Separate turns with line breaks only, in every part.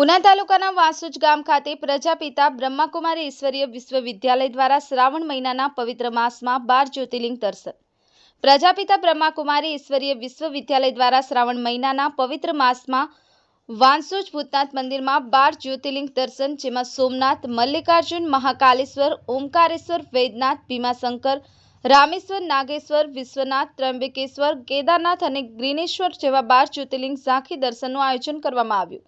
ઉના તાલુકાના વાસુજ ગામ ખાતે પ્રજાપિતા બ્રહ્માકુમારી ઈશ્વરીય વિશ્વવિદ્યાલય દ્વારા શ્રાવણ મહિનાના પવિત્ર માસમાં બાર જ્યોતિર્લિંગ દર્શન. પ્રજાપિતા બ્રહ્માકુમારી ઈશ્વરીય વિશ્વવિદ્યાલય દ્વારા શ્રાવણ મહિનાના પવિત્ર માસમાં વાંસુજ ભૂતનાથ મંદિરમાં બાર જ્યોતિર્લિંગ દર્શન, જેમાં સોમનાથ, મલ્લિકાર્જુન, મહાકાલેશ્વર, ઓમકારેશ્વર વૈદ્યનાથ ભીમાશંકર, રામેશ્વર, નાગેશ્વર, વિશ્વનાથ ત્રંબકેશ્વર કેદારનાથ અને ગ્રીનેશ્વર જેવા બાર જ્યોતિર્લિંગ ઝાંખી દર્શનનું આયોજન કરવામાં આવ્યું.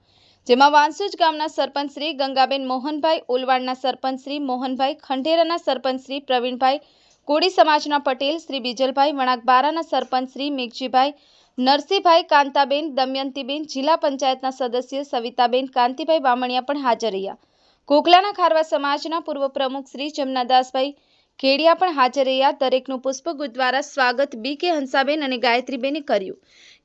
જેમાં વાંસુજ ગામના સરપંચ શ્રી ગંગાબેન મોહનભાઈ ઓલવાડના સરપંચ શ્રી મોહનભાઈ, ખંડેરાના સરપંચ શ્રી પ્રવીણભાઈ, કોળી સમાજના પટેલ શ્રી બીજલભાઈ વણાકબારાના સરપંચ શ્રી મેઘજીભાઈ નરસિંહભાઈ કાંતાબેન, દમયંતીબેન, જિલ્લા પંચાયતના સદસ્ય સવિતાબેન, કાંતિભાઈ વામણિયા પણ હાજર રહ્યા. કોકલાના ખારવા સમાજના પૂર્વ પ્રમુખ શ્રી જમનાદાસભાઈ ખેડિયા પણ હાજર રહ્યા. દરેકનું પુષ્પગુત દ્વારા સ્વાગત બી કે હંસાબેન અને ગાયત્રીબેને કર્યું.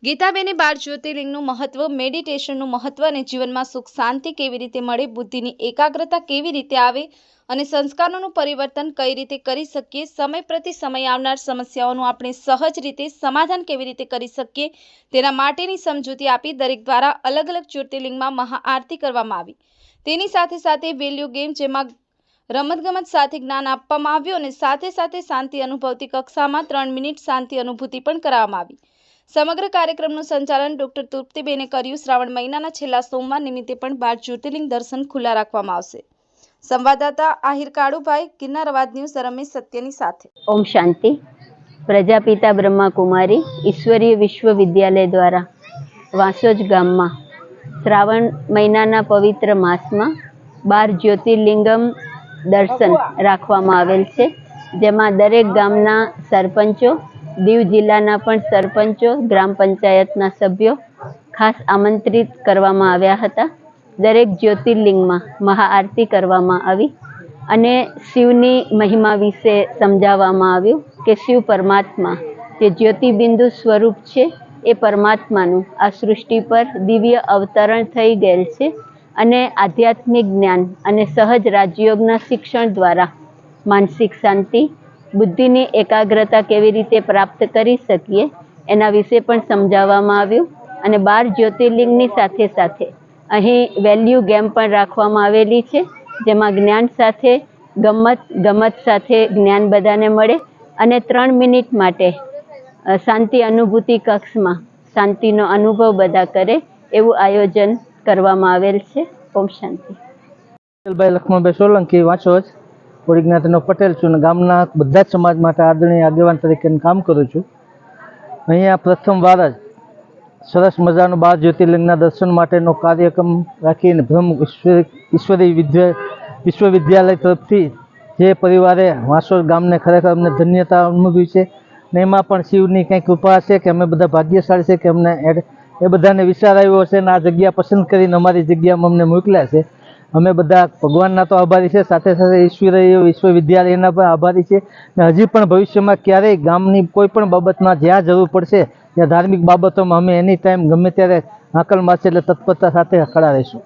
ગીતાબેને બાર જ્યોતિર્લિંગનું મહત્વ, મેડિટેશનનું મહત્વ અને જીવનમાં સુખ, શાંતિ કેવી રીતે મળે, બુદ્ધિની એકાગ્રતા કેવી રીતે આવે અને સંસ્કારોનું પરિવર્તન કઈ રીતે કરી શકીએ, સમય પ્રતિ સમય આવનાર સમસ્યાઓનું આપણે સહજ રીતે સમાધાન કેવી રીતે કરી શકીએ, તેના માટેની સમજૂતી આપી દરેક દ્વારા અલગ અલગ જ્યોતિર્લિંગમાં મહાઆરતી કરવામાં આવી. તેની સાથે સાથે વેલ્યુ ગેમ જેમાં રમતગમત સાથે જ્ઞાન આપવામાં આવ્યું અને સાથે સાથે શાંતિ અનુભવતી કક્ષામાં ત્રણ મિનિટ શાંતિ અનુભૂતિ પણ કરવામાં આવી. સમગ્ર કાર્યક્રમનું સંચાલન ડોક્ટર તૃપ્તિબેને કર્યું. શ્રાવણ મહિનાના છેલ્લા સોમવાર નિમિત્તે પણ બાર જ્યોતિર્લિંગ દર્શન ખુલ્લા રાખવામાં આવશે. સંવાદદાતા આહિર કાળુભાઈ, ગિરનાર અવાજ ન્યૂઝ રમેશ સત્યની સાથે.
ઓમ શાંતિ. પ્રજાપિતા બ્રહ્માકુમારી ઈશ્વરીય વિશ્વવિદ્યાલય દ્વારા વાંસોજ ગામમાં શ્રાવણ મહિનાના પવિત્ર માસમાં બાર જ્યોતિર્લિંગમ દર્શન રાખવામાં આવેલ છે. જેમાં દરેક ગામના સરપંચો દીવ જિલ્લાના પણ સરપંચો ગ્રામ પંચાયતના સભ્યો ખાસ આમંત્રિત કરવામાં આવ્યા હતા. દરેક જ્યોતિર્લિંગમાં મહાઆરતી કરવામાં આવી અને શિવની મહિમા વિશે સમજાવવામાં આવ્યું કે શિવ પરમાત્મા જે જ્યોતિબિંદુ સ્વરૂપ છે એ પરમાત્માનું આ સૃષ્ટિ પર દિવ્ય અવતરણ થઈ ગયેલ છે. અને આધ્યાત્મિક જ્ઞાન અને સહજ રાજયોગના શિક્ષણ દ્વારા માનસિક શાંતિ, બુદ્ધિની એકાગ્રતા કેવી રીતે પ્રાપ્ત કરી શકીએ એના વિશે પણ સમજાવવામાં આવ્યું અને બાર જ્યોતિર્લિંગની સાથે સાથે અહીં વેલ્યુ ગેમ પણ રાખવામાં આવેલી છે, જેમાં જ્ઞાન સાથે, ગમત ગમત સાથે જ્ઞાન બધાને મળે અને ત્રણ મિનિટ માટે શાંતિ અનુભૂતિ કક્ષમાં શાંતિનો અનુભવ બધા કરે એવું આયોજન કરવામાં આવેલ છે. ઓમ શાંતિ.
ભાઈ લક્ષ્મણભાઈ સોલંકી વાંચો જ. કોળી જ્ઞાતિનો પટેલ છું અને ગામના બધા જ સમાજ માટે આદરણીય આગેવાન તરીકે કામ કરું છું. અહીંયા પ્રથમવાર જ સરસ મજાનો બાર જ્યોતિર્લિંગના દર્શન માટેનો કાર્યક્રમ રાખીને બ્રહ્મ ઈશ્વરી ઈશ્વરી વિશ્વવિદ્યાલય તરફથી જે પરિવારે વાંસોર ગામને ખરેખર અમને ધન્યતા અનુભવી છે. ને એમાં પણ શિવની કંઈ કૃપા છે કે અમે બધા ભાગ્યશાળી છે કે અમને એડ એ બધાને વિચાર આવ્યો હશે અને આ જગ્યા પસંદ કરીને અમારી જગ્યામાં અમને મોકલ્યા છે. અમે બધા ભગવાનના તો આભારી છે, સાથે સાથે ઈશ્વરીય વિશ્વવિદ્યાલયના પણ આભારી છે ને હજી પણ ભવિષ્યમાં ક્યારેય ગામની કોઈ પણ બાબતમાં જ્યાં જરૂર પડશે, ત્યાં ધાર્મિક બાબતોમાં અમે એની ટાઈમ ગમે ત્યારે હાકલ મારશે એટલે તત્પરતા સાથે ખડા રહીશું.